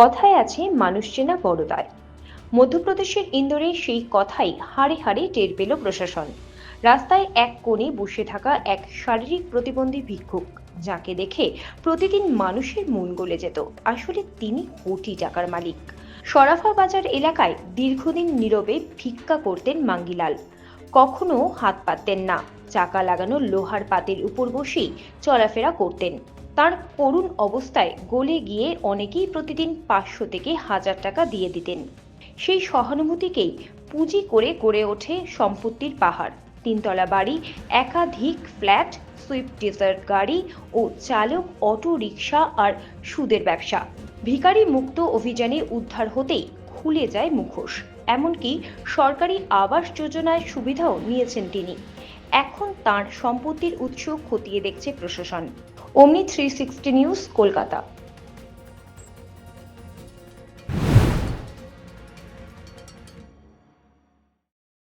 কথায় আছে মানুষ চেনা বড়দায়। মধ্যপ্রদেশের ইন্দোরে সেই কথাই হাড়ে হাড়ে টের পেল প্রশাসন। রাস্তায় এক কোণে বসে থাকা এক শারীরিক প্রতিবন্ধী ভিক্ষুক, যাকে দেখে প্রতিদিন মানুষের মন গলে যেত। আসলে তিনি কোটি টাকার মালিক। সরাফা বাজার এলাকায় দীর্ঘদিন নীরবে ভিক্ষা করতেন মাঙ্গিলাল। কখনো হাত পাততেন না, চাকা লাগানো লোহার পাতের উপর বসেই চলাফেরা করতেন। তার করুণ অবস্থায় গলে গিয়ে অনেকেই প্রতিদিন পাঁচশো থেকে হাজার টাকা দিয়ে দিতেন। সেই সহানুভূতিকেই পুঁজি করে গড়ে ওঠে সম্পত্তির পাহাড়। তিনতলা বাড়ি, একাধিক ফ্ল্যাট, সুইফট ডিজায়ার গাড়ি ও চালক, অটো, রিকশা আর সুদের ব্যবসা। ভিখারি মুক্ত অভিযানে উদ্ধার হতেই খুলে যায় মুখোশ। এমনকি সরকারি আবাস যোজনায় সুবিধাও নিয়েছেন তিনি। এখন তার সম্পত্তির উৎস খতিয়ে দেখছে প্রশাসন। অমনি থ্রি সিক্সটি নিউজ কলকাতা।